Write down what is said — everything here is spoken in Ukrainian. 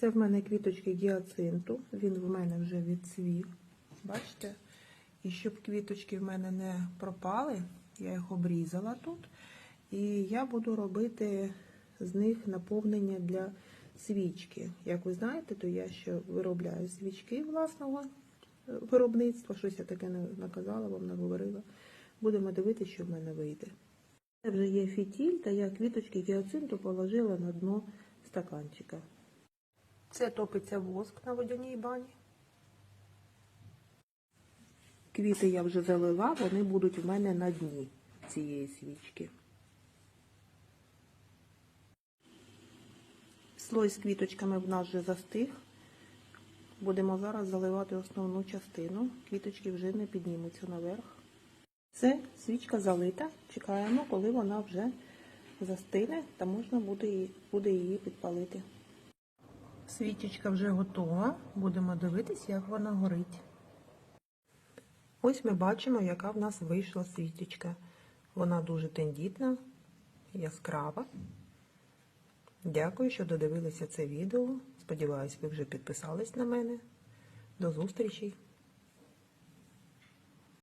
Це в мене квіточки гіацинту. Він в мене вже відцвів. Бачите? І щоб квіточки в мене не пропали, я їх обрізала тут. І я буду робити з них наповнення для свічки. Як ви знаєте, то я ще виробляю свічки власного виробництва. Щось я таке наказала, вам наговорила. Будемо дивитися, що в мене вийде. Це вже є фітіль, та я квіточки гіацинту положила на дно стаканчика. Це топиться воск на водяній бані. Квіти я вже залила, вони будуть в мене на дні цієї свічки. Слой з квіточками в нас вже застиг. Будемо зараз заливати основну частину. Квіточки вже не піднімуться наверх. Це свічка залита. Чекаємо, коли вона вже застине, та можна буде її, підпалити. Свічечка вже готова. Будемо дивитись, як вона горить. Ось ми бачимо, яка в нас вийшла свічечка. Вона дуже тендітна, яскрава. Дякую, що додивилися це відео. Сподіваюсь, ви вже підписались на мене. До зустрічі!